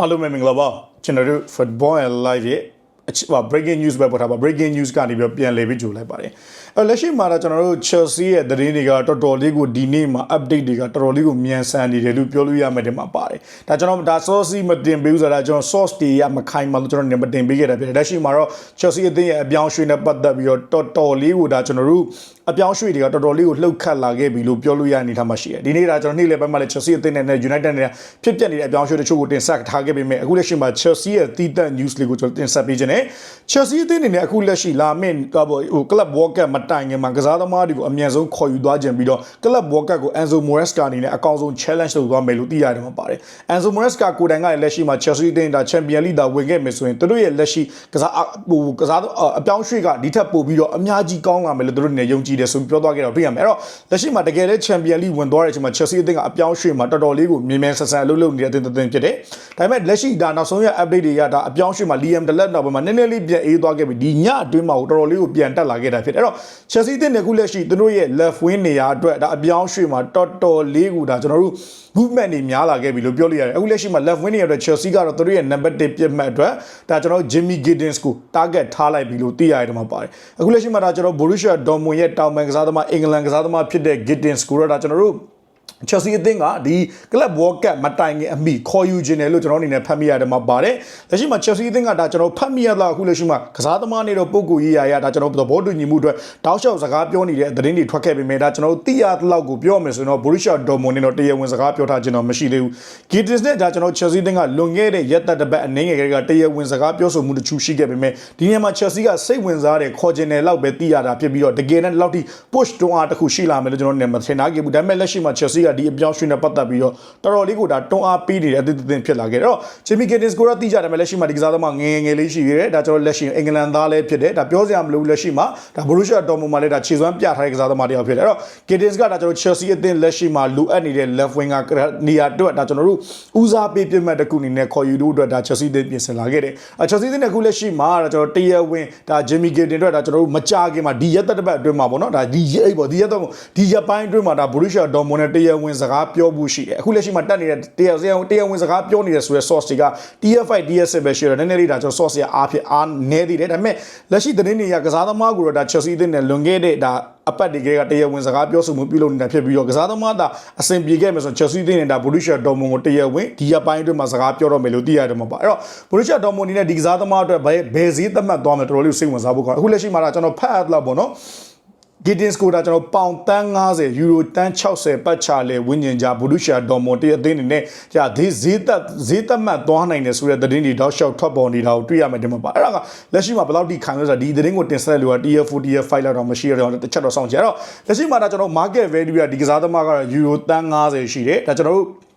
အားလုံးပဲမင်္ဂလာပါကျွန်တော်တို့ football and live ရဲ့ အချစ်ပါ breaking news ပဲပေါ်ထားပါ breaking news ကနေပြီးတော့ပြန်လည်ပြီးကြိုလိုက်ပါတယ်အဲလက်ရှိမှာတော့ကျွန်တော်တို့ Chelsea ရဲ့သတင်းတွေကတော်တော်လေးကိုဒီနေ့မှာ update တွေကတော်တော်လေးကိုမြန်ဆန်နေတယ်လို့ပြောလို့ရမယ်တင်မှာပါတယ်ဒါကျွန်တော်ဒါ source မတင်ပေးဘူးဆိုတာကျွန်တော် source တွေရမခိုင်မှလို့ကျွန်တော်နေမတင်ပေးခဲ့တာဖြစ်တယ်လက်ရှိမှာတော့ Chelsea အသင်းရဲ့အပြောင်းအရွှေ့နဲ့ပတ်သက်ပြီးတော့တော်တော်လေးကိုဒါကျွန်တော်တို့အပြောင်းအရွှေ့တွေကတော်တော်လေးကိုလှုပ်ခတ်လာခဲ့ပြီလို့ပြောလို့ရအနေထားမှာရှိတယ်ဒီနေ့ဒါကျွန်တော်နေ့လယ်ပိုင်းမှာလည်း Chelsea အသင်းနဲ့ United နဲ့ဖြစ်ပျက်နေတဲ့အပြောင်းအရွှေ့တချို့ကိုတင်ဆက်ထားခဲ့ပေမဲ့အခုလက်ရှိမှာ Chelsea ရဲ့တီးသက် news လေးကိုကျွန်တော်တင်ဆက်ပေးခြင်းနဲ့ Chelsea အသင်းအနေနဲ့အခုလက်ရှိလာမင်းကဟို Club World Cup မတိုင်ခင်မှာကစားသမားတွေကိုအမြန်ဆုံးခေါ်ယူသွားခြင်းပြီးတော့ Club World Cup ကို Enzo Maresca အနေနဲ့အကောင်းဆုံး challenge လုပ်သွားမယ်လို့သိရတယ်မှာပါတယ် Enzo Maresca ကိုယ်တိုင်ကလည်းလက်ရှိမှာ Chelsea အသင်းဒါ Champion League ဒါဝင်ခဲ့မယ်ဆိုရင်သူတို့ရဲ့လက်ရှိကစားဟိုကစားအပြောင်းရွှေ့ကဒီထက်ပိုပြီးတော့အများကြီးကောင်းလာမယ်လို့သူတို့နေယုံကြည်တယ်ဆိုပြီးပြောသွားခဲ့တော့တွေ့ရမယ်အဲ့တော့လက်ရှိမှာတကယ်လည်း Champion League ဝင်သွားတဲ့အချိန်မှာ Chelsea အသင်းကအပြောင်းရွှေ့မှာတော်တော်လေးကိုမြင်မြန်ဆန်ဆန်အလုပ်လုပ်နေတဲ့အသင်းတစ်သင်းဖြစ်တယ်ဒါပေမဲ့လက်ရှိဒါနောက်ဆုံးရ update တွေကဒါအပြောင်းရွှေ့မှာ Liam Delap နောက်ပိုင်းမှာနည်းနည်းလေးပြန်အေးသွားခဲ့ပြီဒီညအတွင်းမှာတော်တော်လေးကိုပြန်တက်လာခဲ့တာဖြစ်တယ်အဲ့တော့ Chelsea အသင်းနဲ့ခုလက်ရှိသူတို့ရဲ့ left wing နေရာအတွက်ဒါအပြောင်းရွှေ့မှာတော်တော်လေးကိုဒါကျွန်တော်တို့ movement တွေများလာခဲ့ပြီလို့ပြောလို့ရတယ်အခုလက်ရှိမှာ left wing နေရာအတွက် Chelsea ကတော့သူတို့ရဲ့ number 1ပြစ်မှတ်အတွက်ဒါကျွန်တော် Jimmy Giddens ကို target ထားလိုက်ပြီလို့သိရတယ်မှာပါတယ်အခုလက်ရှိမှာဒါကျွန်တော် Borussia Dortmund ရဲ့တောင်ပန်ကစားသမားအင်္ဂလန်ကစားသမားဖြစ်တဲ့ Giddens ကိုတော့ဒါကျွန်တော်တို့ Chelsea အသင်းကဒီ Club World Cup မတိုင်ခင်အမိခေါ်ယူခြင်းတယ်လို့ကျွန်တော်အနေနဲ့ဖတ်မိရတယ်မှာပါတယ်။လက်ရှိမှာ Chelsea အသင်းကဒါကျွန်တော်ဖတ်မိရတာအခုလက်ရှိမှာကစားသမားနေတော့ပုံကူရေးရရဒါကျွန်တော်သဘောတူညီမှုအတွက်တောက်လျှောက်စကားပြောနေတဲ့သတင်းတွေထွက်ခဲ့ပေမဲ့ဒါကျွန်တော်သိရလောက်ကိုပြောမယ်ဆိုရင်တော့ Borussia Dortmund နဲ့တော့တရားဝင်စကားပြောထားခြင်းတော့မရှိသေးဘူး။ Gittins နဲ့ဒါကျွန်တော် Chelsea အသင်းကလွန်ခဲ့တဲ့ရက်သက်တစ်ပတ်အနေငယ်ကလေးကတရားဝင်စကားပြောဆိုမှုတချို့ရှိခဲ့ပေမဲ့ဒီနေရာမှာ Chelsea ကစိတ်ဝင်စားတဲ့ခေါ်ခြင်းတယ်လောက်ပဲသိရတာဖြစ်ပြီးတော့တကယ်နဲ့လောက်ထိ push တွန်းအားတစ်ခုရှိလာမယ်လို့ကျွန်တော်နေမထင်ထားခဲ့ဘူး။ဒါပေမဲ့လက်ရှိမှာ Chelsea ကဒီအပြောင်းရွှေ့နဲ့ပတ်သက်ပြီးတော့တော်တော်လေးကိုဒါတွန်းအားပေးနေတဲ့အသင်းအသင်းဖြစ်လာခဲ့တယ်။အဲ့တော့ Jimmy Gittins ကိုတော့သိကြတယ်မယ်လက်ရှိမှာဒီကစားသမားငယ်ငယ်လေးရှိခဲ့တယ်။ဒါကျွန်တော်လက်ရှိအင်္ဂလန်သားလည်းဖြစ်တယ်။ဒါပြောစရာမလိုဘူးလက်ရှိမှာဒါ Borussia Dortmund မှာလည်းဒါခြေစွမ်းပြထားတဲ့ကစားသမားတစ်ယောက်ဖြစ်တယ်။အဲ့တော့ Gittins ကဒါကျွန်တော် Chelsea အသင်းလက်ရှိမှာလိုအပ်နေတဲ့ left winger နေရာအတွက်ဒါကျွန်တော်တို့ဦးစားပေးပြစ်မှတ်တစ်ခုအနေနဲ့ခေါ်ယူလို့အတွက်ဒါ Chelsea အသင်းပြင်ဆင်လာခဲ့တယ်။အဲ Chelsea အသင်းကအခုလက်ရှိမှာဒါကျွန်တော်တရားဝင်ဒါ Jimmy Gittins အတွက်ဒါကျွန်တော်တို့မကြခင်မှာဒီရက်သက်တစ်ပတ်အတွင်းမှာပေါ့နော်ဒါဒီအဲ့ပေါ့ဒီရက်သက်ဒီရက်ပိုင်းအတွင်းမှာဒါ Borussia Dortmund နဲ့တရားဝင်စကားပြောဖို့ရှိတယ်။အခုလက်ရှိမှာတက်နေတဲ့တရားဝင်တရားဝင်စကားပြောနေတဲ့ဆိုရဲ source တွေက TF5 TS7 ပဲရှိတော့နည်းနည်းလေးဒါကျွန်တော် source ရအားဖြစ်အားနည်းသေးတယ်ဒါပေမဲ့လက်ရှိသတင်းတွေကကစားသမားကိုတော့ဒါ Chelsea အသင်းနဲ့လွန်ခဲ့တဲ့ဒါအပတ်တွေကတရားဝင်စကားပြောဆိုမှုပြုလုပ်နေတာဖြစ်ပြီးတော့ကစားသမားဒါအဆင်ပြေခဲ့မယ်ဆို Chelsea အသင်းနဲ့ဒါ Borussia Dortmund ကိုတရားဝင်ဒီရက်ပိုင်းအတွင်းမှာစကားပြောတော့မယ်လို့သိရတယ်မှာပါအဲ့တော့ Borussia Dortmund အနေနဲ့ဒီကစားသမားအတွက်ဘယ်ဘယ်ဈေးသတ်မှတ်သွားမယ်တော်တော်လေးစိတ်ဝင်စားဖို့ကောအခုလက်ရှိမှာဒါကျွန်တော်ဖတ်အပ်လောက်ပေါ့နော် Gittins ကိုဒါကျွန်တော်ပေါင်တန်း90ယူရိုတန်း60ပတ်ချလဲဝင်းကျင်ကြဘူဒူရှာဒေါ်မွန်တရအသင်းအနေနဲ့ကြာဒီဈေးသက်ဈေးသက်မှတ်သွားနိုင်တယ်ဆိုတဲ့သတင်းတွေတောက်လျှောက်ထွက်ပေါ်နေတာကိုတွေ့ရမယ်ဒီမှာပါအဲ့ဒါကလက်ရှိမှာဘယ်လောက်ထိခံလို့ဆိုတာဒီသတင်းကိုတင်ဆက်လို့က TF4 TF5 လောက်တော့မရှိရတော့တစ်ချက်တော့စောင့်ကြည့်အဲ့တော့လက်ရှိမှာဒါကျွန်တော် market value ကဒီကစားသမားကတော့ယူရိုတန်း90ရှိတယ်ဒါကျွန်တော်တို့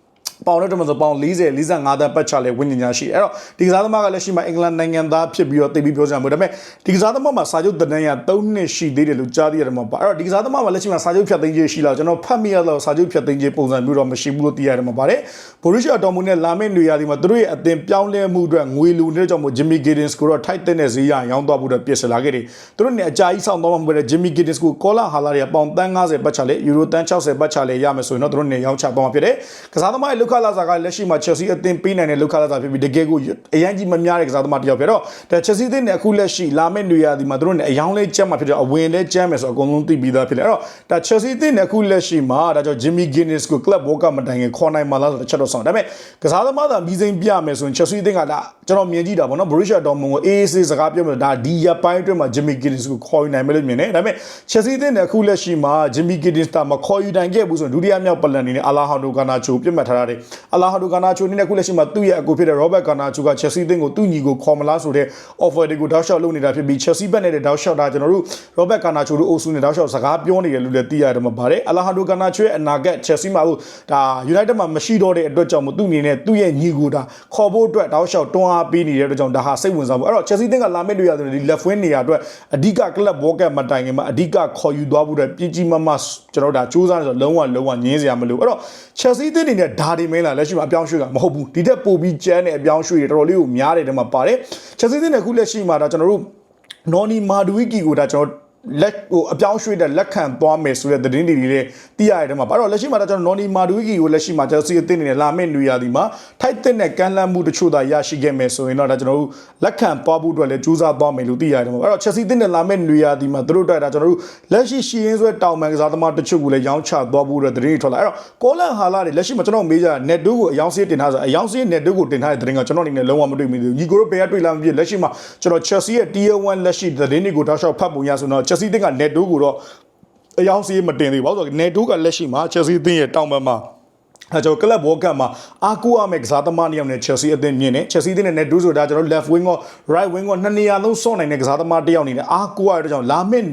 ပေါင်တော့တမဆိုပေါင်40 45တန်းပတ်ချလဲဝင်းညာရှိအဲ့တော့ဒီကစားသမားကလက်ရှိမှာအင်္ဂလန်နိုင်ငံသားဖြစ်ပြီးတော့တိတ်ပြီးပြောကြမှာဒါပေမဲ့ဒီကစားသမားမှာစာချုပ်တန်းရ3နှစ်ရှိသေးတယ်လို့ကြားသိရတယ်မှာပါအဲ့တော့ဒီကစားသမားမှာလက်ရှိမှာစာချုပ်ဖြတ်သိမ်းခြင်းရှိလားကျွန်တော်ဖတ်မိရတော့စာချုပ်ဖြတ်သိမ်းခြင်းပုံစံမျိုးတော့မရှိဘူးလို့သိရတယ်မှာပါတယ်ဘိုရူရှာဒေါ်မူနဲ့လာမင်းတွေရာဒီမှာသူတို့ရဲ့အသင်ပြောင်းလဲမှုအတွက်ငွေလူနေတဲ့ကြောင့်မို့ဂျင်မီဂီဒင်စ်ကိုတော့ထိုက်တဲ့ဈေးရရောင်းသွားဖို့တော့ပြစ်စလာခဲ့တယ်သူတို့နဲ့အကြာကြီးဆောင်သွားမှာပဲဂျင်မီဂီဒင်စ်ကိုကောလာဟာလာတွေကပေါင်တန်း90ပတ်ချလဲယူရိုတန်း60ပတ်ချလဲရမယ်ဆိုရင်တော့သူတို့နဲ့ရောင်းချသွားမှာဖြစ်တယ်ကစားသမားရဲ့လုခလာစာကလက်ရှိမှာ Chelsea အသင်းပေးနိုင်တဲ့လုခလာစာဖြစ်ပြီးတကယ်ကိုအရန်ကြီးမများတဲ့ကစားသမားတစ်ယောက်ဖြစ်တော့ဒါ Chelsea အသင်းနဲ့အခုလက်ရှိလာမယ့်နေရာဒီမှာသူတို့နဲ့အယောင်းလဲကျမ်းမှာဖြစ်တော့အဝင်လဲကျမ်းမယ်ဆိုတော့အကုန်လုံးသိပြီးသားဖြစ်တယ်အဲ့တော့ဒါ Chelsea အသင်းနဲ့အခုလက်ရှိမှာဒါကြောင့် Jimmy Guinness ကို Club World Cup မတိုင်ခင်ခေါ်နိုင်မှာလားဆိုတော့တစ်ချက်တော့ဆောင်ဒါပေမဲ့ကစားသမားသာပြီးစိမ့်ပြမယ်ဆိုရင် Chelsea အသင်းကဒါကျွန်တော်မြင်ကြည့်တာပေါ့နော် Borussia Dortmund ကို AAC စကားပြောမယ်ဒါဒီရပိုင်းအတွင်းမှာ Jimmy Guinness ကိုခေါ်ယူနိုင်မယ်လို့မြင်တယ်ဒါပေမဲ့ Chelsea အသင်းနဲ့အခုလက်ရှိမှာ Jimmy Guinness တာမခေါ်ယူနိုင်ခဲ့ဘူးဆိုရင်ဒုတိယမြောက်ပလန်အနေနဲ့အလာဟော်ဒိုကာနာချိုပြတ်မှတ်ထားရတယ်အလာဟော်ဒိုကာနာချိုအနေနဲ့အခုလက်ရှိမှာသူ့ရဲ့အကူဖြစ်တဲ့ Robert Garnacho က Chelsea အသင်းကိုသူ့ညီကိုခေါ်မလားဆိုတဲ့ offer တွေကိုတောက်လျှောက်လုပ်နေတာဖြစ်ပြီး Chelsea ဘက်နဲ့တောက်လျှောက်တာကျွန်တော်တို့ Robert Garnacho တို့အုပ်စုနဲ့တောက်လျှောက်စကားပြောနေတယ်လို့လည်းသိရတယ်မှာပါတယ်အလာဟော်ဒိုကာနာချိုရဲ့အနာဂတ် Chelsea မှာဟိုဒါ United မှာမရှိတော့တဲ့အတွက်ကြောင့်မို့သူ့အနေနဲ့သူ့ရဲ့ညီကိုဒါခေါ်ဖို့အတွက်တောက်လျှောက်တွန်းအားပေးနေတဲ့အတွက်ကြောင့်ဒါဟာစိတ်ဝင်စားဖို့အဲ့တော့ Chelsea အသင်းကလာမယ့်တွေ့ရတယ်ဒီ left wing နေရာအတွက်အဓိက club World Cup မတိုင်ခင်မှာအဓိကခေါ်ယူသွားဖို့အတွက်ပြည်ကြီးမမကျွန်တော်တို့ဒါစူးစမ်းနေဆိုလုံးဝလုံးဝငင်းစရာမလိုအဲ့တော့ Chelsea အသင်းအနေနဲ့ဒါဒီမင်းလားလက်ရှိမှာအပြောင်းရွှေ့ကမဟုတ်ဘူးဒီတက်ပိုပြီးကျန်းတဲ့အပြောင်းရွှေ့တွေတော်တော်လေးကိုများတယ်တဲ့မှာပါတယ် Chelsea အသင်းနဲ့ခုလက်ရှိမှာဒါကျွန်တော်တို့နော်နီမာဒူဝီကီကိုဒါကျွန်တော် လက်ဟိုအပြောင်းရွှေ့တဲ့လက်ခံသွားမယ်ဆိုတဲ့သတင်းတွေတွေလည်းသိရတဲ့ထဲမှာဘာလို့လက်ရှိမှာတော့ကျွန်တော်နော်နီမာဒူဂီကိုလက်ရှိမှာကျွန်တော်စီအသင်းနေနဲ့လာမယ့်နွေရာသီမှာထိုက်တဲ့နဲ့ကမ်းလှမ်းမှုတချို့သာရရှိခဲ့မယ်ဆိုရင်တော့ဒါကျွန်တော်တို့လက်ခံသွားဖို့အတွက်လည်းကြိုးစားသွားမယ်လို့သိရတယ်မှာအဲ့တော့ချက်စီအသင်းနဲ့လာမယ့်နွေရာသီမှာသူတို့အတွက်ဒါကျွန်တော်တို့လက်ရှိရှီရင်းဆွဲတောင်ပန်ကစားသမားတချို့ကိုလည်းရောင်းချသွားဖို့အတွက်သတင်းတွေထွက်လာအဲ့တော့ကောလန်ဟာလာတွေလက်ရှိမှာကျွန်တော်မေးကြ net 2ကိုအယောင်စေးတင်ထားဆိုအယောင်စေး net 2ကိုတင်ထားတဲ့သတင်းကကျွန်တော်အနေနဲ့လုံးဝမတွေ့မိသေးဘူးညီကိုတို့ဘယ်ကတွေ့လာမဖြစ်လက်ရှိမှာကျွန်တော် Chelsea ရဲ့ Tier 1လက်ရှိသတင်းတွေကိုတောက်လျှောက်ဖတ်ပုံရဆိုတော့ Chelsea တင်က net 2ကိုတော့အယောင်စေးမတင်သေးဘူးဘာလို့ဆိုတော့ net 2ကလက်ရှိမှာ Chelsea တင်ရဲ့တောင်ပန်မှာအဲကျွန်တော်ကလပ်ဘောကတ်မှာအာကူအမက်ကစားသမားနှစ်ယောက်နဲ့ Chelsea အသင်းမြင်တယ် Chelsea အသင်းနဲ့ Neto ဆိုတာကျွန်တော် left wing ရော right wing ရောနှစ်နေရာလုံးစော့နိုင်တဲ့ကစားသမားတစ်ယောက်အနေနဲ့အာကူရတဲ့ကြောင့်လာမယ့်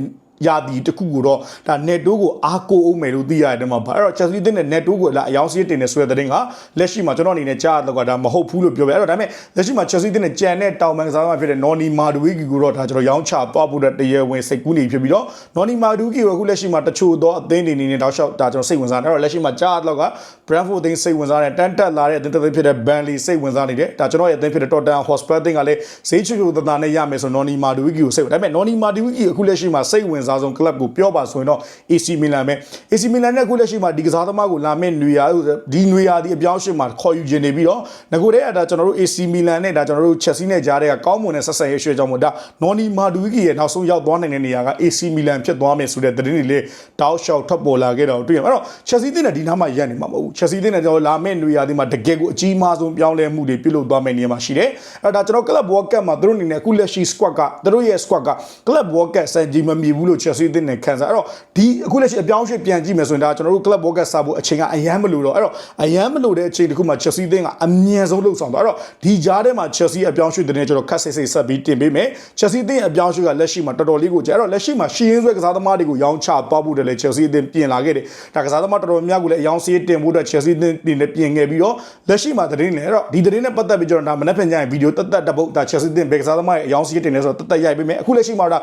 ယာတီတစ်ခုကိုတော့ဒါ netto ကိုအားကိုအောင်မယ်လို့သိရတယ်မှာဘာအဲ့တော့ Chelsea တင်တဲ့ netto ကိုလာအယောင်စီးတင်နေဆွဲတဲ့တင်ကလက်ရှိမှာကျွန်တော်အနေနဲ့ကြားတော့ကဒါမဟုတ်ဘူးလို့ပြောပြအဲ့တော့ဒါပေမဲ့လက်ရှိမှာ Chelsea တင်တဲ့ကြံတဲ့တောင်ပန်ကစားသမားဖြစ်တဲ့ Noni Madueke ကိုတော့ဒါကျွန်တော်ရောင်းချသွားဖို့တဲ့တရားဝင်စိတ်ကူးနေဖြစ်ပြီးတော့ Noni Madueke ကိုအခုလက်ရှိမှာတချို့သောအသင်းတွေအနေနဲ့တောက်လျှောက်ဒါကျွန်တော်စိတ်ဝင်စားတယ်အဲ့တော့လက်ရှိမှာကြားတော့က Brentford အသင်းစိတ်ဝင်စားတယ်တန်တက်လာတဲ့အသင်းတစ်သင်းဖြစ်တဲ့ Burnley စိတ်ဝင်စားနေတယ်ဒါကျွန်တော်ရဲ့အသင်းဖြစ်တဲ့ Tottenham Hotspur အသင်းကလည်းဈေးချူချူတသားနဲ့ရမယ်ဆို Noni Madueke ကိုစိတ်ဝင်ဒါပေမဲ့ Noni Madueke အခုလက်ရှိမှာစိတ်ဝင်စားဆုံး club ကိုပြောပါဆိုရင်တော့ AC Milan ပဲ AC Milan နဲ့အခုလက်ရှိမှာဒီကစားသမားကိုလာမဲ့နွေရာဒီနွေရာဒီအပြောင်းအရွှေ့မှာခေါ်ယူခြင်းနေပြီးတော့ငကိုတဲ့အဲ့ဒါကျွန်တော်တို့ AC Milan နဲ့ဒါကျွန်တော်တို့ Chelsea နဲ့ကြားတဲ့ကကောင်းမွန်တဲ့ဆက်ဆံရေးရွှေ့ကြောင်းမို့ဒါ Noni Madueke ရဲ့နောက်ဆုံးရောက်သွားနိုင်တဲ့နေရာက AC Milan ဖြစ်သွားမယ်ဆိုတဲ့သတင်းတွေလေးတောက်လျှောက်ထွက်ပေါ်လာခဲ့တော့တွေ့ရမှာအဲ့တော့ Chelsea တင်တဲ့ဒီနားမှာရက်နေမှာမဟုတ်ဘူး Chelsea တင်တဲ့ကျွန်တော်လာမဲ့နွေရာဒီမှာတကယ်ကိုအကြီးမားဆုံးပြောင်းလဲမှုတွေပြုလုပ်သွားမယ့်နေရာမှာရှိတယ်အဲ့ဒါကျွန်တော် Club World Cup မှာသူတို့အနေနဲ့အခုလက်ရှိ squad ကသူတို့ရဲ့ squad က Club World Cup စံကြီးမမီဘူးလို့ Chelsea တင်နဲ့ခံစားအဲ့တော့ဒီအခုလက်ရှိအပြောင်းအရွှေ့ပြန်ကြည့်မယ်ဆိုရင်ဒါကျွန်တော်တို့ Club World Cup စားဖို့အချိန်ကအယမ်းမလို့တော့အဲ့တော့အယမ်းမလို့တဲ့အချိန်တခုမှာ Chelsea တင်ကအမြန်ဆုံးလှုပ်ဆောင်သွားအဲ့တော့ဒီကြားထဲမှာ Chelsea အပြောင်းအရွှေ့တဲ့ကျွန်တော်ခက်စိတ်စိတ်ဆက်ပြီးတင်ပေးမယ် Chelsea တင်အပြောင်းအရွှေ့ကလက်ရှိမှာတော်တော်လေးကိုကြာအဲ့တော့လက်ရှိမှာရှီရင်းဆွဲကစားသမားတွေကိုရောင်းချသွားဖို့တည်းလေ Chelsea တင်ပြင်လာခဲ့တယ်ဒါကစားသမားတော်တော်များများကိုလည်းအယောင်းစီးတင်ဖို့အတွက် Chelsea တင်တင်လည်းပြင်ခဲ့ပြီးတော့လက်ရှိမှာသတင်းလည်းအဲ့တော့ဒီသတင်းနဲ့ပတ်သက်ပြီးကျွန်တော်ဒါမနေ့ဖန်ကြရင်ဗီဒီယိုတက်တက်တပုတ်ဒါ Chelsea တင်ဘယ်ကစားသမားရဲ့အယောင်းစီးတင်လဲဆိုတော့တက်တက်ရိုက်ပေးမယ်အခုလက်ရှိမှာဒါ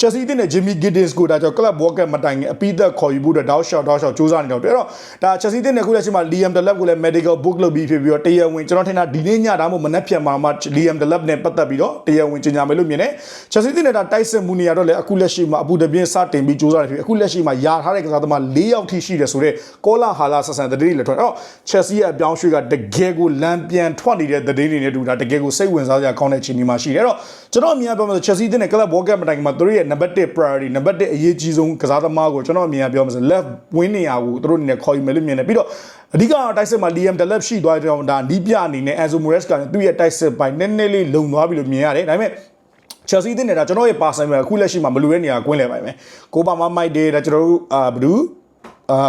Chelsea တင်နဲ့ Jimmy Giddens ကိုဒါကျွန်တော် Club World Cup မတိုင်ခင်အပိသက်ခေါ်ယူဖို့အတွက်တောက်ရှော့တောက်ရှော့စူးစမ်းနေတော့အဲ့တော့ဒါ Chelsea တင်နဲ့အခုလက်ရှိမှာ Liam Delap ကိုလည်း medical book လုပ်ပြီးဖြစ်ပြီးတော့တရားဝင်ကျွန်တော်ထင်တာဒီနေ့ညဒါမှမဟုတ်မနေ့ပြန်မှာမှ Liam Delap နဲ့ပတ်သက်ပြီးတော့တရားဝင်ကြေညာမယ်လို့မြင်တယ် Chelsea တင်နဲ့ဒါတိုက်စစ်မှုနေရတော့လည်းအခုလက်ရှိမှာအပူတပြင်းစတင်ပြီးစူးစမ်းနေပြီအခုလက်ရှိမှာယာထားတဲ့ကစားသမား၄ယောက်ထိရှိတယ်ဆိုတော့ကောလာဟာလာဆက်ဆန်သတင်းတွေလည်းထွက်အဲ့တော့ Chelsea ရဲ့အပြောင်းရွှေ့ကတကယ်ကိုလမ်းပြန်ထွက်နေတဲ့သတင်းတွေနဲ့တူတာတကယ်ကိုစိတ်ဝင်စားစရာကောင်းတဲ့အခြေအနေမှာရှိတယ်အဲ့တော့ကျွန်တော်အမြင်ပြောမှာဆို Chelsea တင်တဲ့ Club World Cup မတိုင်ခင်မှာသူတို့ရဲ့ number 1 priority number 1အရေးကြီးဆုံးကစားသမားကိုကျွန်တော်အမြင်ပြောမှာဆို left wing နေရာကိုသူတို့အနေနဲ့ခေါ်ယူမယ်လို့မြင်တယ်ပြီးတော့အဓိကတိုက်စစ်မှာ Liam Delap ရှိသွားတဲ့ကြောင့်ဒါနီးပြအနေနဲ့ Enzo Moraes ကသူ့ရဲ့တိုက်စစ်ပိုင်းနည်းနည်းလေးလုံသွားပြီလို့မြင်ရတယ်ဒါပေမဲ့ Chelsea တင်နေတာကျွန်တော်ရဲ့ person ပဲအခုလက်ရှိမှာမလူတဲ့နေရာကွင်းလဲပါမယ်ကိုပါမမိုက်တယ်ဒါကျွန်တော်တို့အာဘဒူ အာ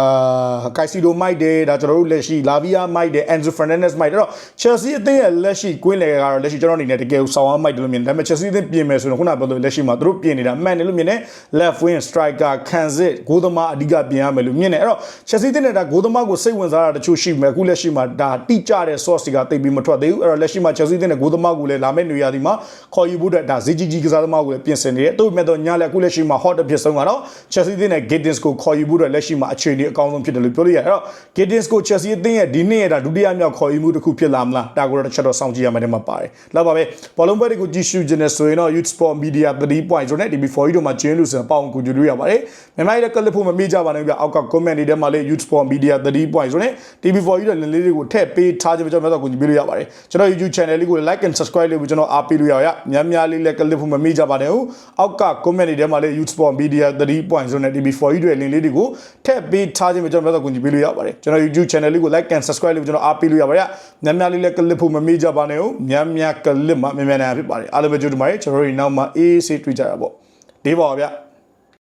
ကိုက်စီဒိုမိုက်တယ်ဒါကျွန်တော်တို့လက်ရှိလာဗီယာမိုက်တယ်အန်ဇိုဖာနန်ဒက်စ်မိုက်တယ်အဲ့တော့ Chelsea အသင်းရဲ့လက်ရှိကွင်းလေကတော့လက်ရှိကျွန်တော်အနေနဲ့တကယ်ကိုဆောင်းအောင်မိုက်တယ်လို့မြင်တယ်ဒါပေမဲ့ Chelsea အသင်းပြင်မယ်ဆိုတော့ခုနပြောလို့လက်ရှိမှာသူတို့ပြင်နေတာမှန်တယ်လို့မြင်တယ် left wing striker ခံစစ်ဂိုးသမားအဓိကပြင်ရမယ်လို့မြင်တယ်အဲ့တော့ Chelsea အသင်းနဲ့ဒါဂိုးသမားကိုစိတ်ဝင်စားတာတချို့ရှိမယ်အခုလက်ရှိမှာဒါတိကျတဲ့ source တွေကတိတ်ပြီးမထွက်သေးဘူးအဲ့တော့လက်ရှိမှာ Chelsea အသင်းနဲ့ဂိုးသမားကိုလည်းလာမယ့်နေရာဒီမှာခေါ်ယူဖို့အတွက်ဒါဇီဂျီဂျီကစားသမားကိုလည်းပြင်ဆင်နေတယ်သူ့မဲ့တော့ညလည်းအခုလက်ရှိမှာ hot ဖြစ်ဆုံးကတော့ Chelsea အသင်းနဲ့ Giddens ကိုခေါ်ယူဖို့အတွက်လက်ရှိမှာအခြေအနေအကောင်းဆုံးဖြစ်တယ်လို့ပြောလို့ရတယ်အဲ့တော့ Giddens ကို Chelsea အသင်းရဲ့ဒီနေ့ရဲ့ဒါဒုတိယမြောက်ခေါ်ယူမှုတစ်ခုဖြစ်လာမလားဒါကိုတော့တစ်ချက်တော့စောင့်ကြည့်ရမယ်တဲ့မှာပါတယ်လောက်ပါပဲဘောလုံးပွဲတွေကိုကြည့်ရှုခြင်းနဲ့ဆိုရင်တော့ Youth Sport Media 3 point ဆိုတဲ့ TV4 တို့မှာကျင်းလို့ဆိုရင်ပေါအောင်ကူကြည့်လို့ရပါတယ်မြန်မာရဲ့ကလစ်ဖို့မမေ့ကြပါနဲ့ဗျအောက်က comment တွေထဲမှာလည်း Youth Sport Media 3 point ဆိုတဲ့ TV4 တို့လင်းလေးတွေကိုထည့်ပေးထားခြင်းပဲကျွန်တော်တို့ကူညီပေးလို့ရပါတယ်ကျွန်တော် YouTube channel လေးကို like and subscribe လုပ်ပြီးကျွန်တော်အားပေးလို့ရရများများလေးလည်းကလစ်ဖို့မမေ့ကြပါနဲ့ဟုတ်အောက်က comment တွေထဲမှာလည်း Youth Sport Media 3 point ဆိုတဲ့ TV4 တို့လင်းလေးတွေကိုထည့်ပေးထားခြင်းပဲကျွန်တော်တို့ကူညီပေးလို့ရပါတယ်ကျွန်တော် YouTube channel လေးကို like and subscribe လုပ်ပြီးကျွန်တော်အားပေးလို့ရပါတယ်များများလေးလည်းကလစ်ဖို့မမေ့ကြပါနဲ့ဟုတ်များများကလစ်မှာမြန်မြန်နိုင်ဖြစ်ပါတယ်အားလုံးပဲကြိုးတူပါတယ်ကျွန်တော်တို့နောက်မှာအေးအေးဆေးတွေ့ကြတာပေါ့ဒီပါပါဗျ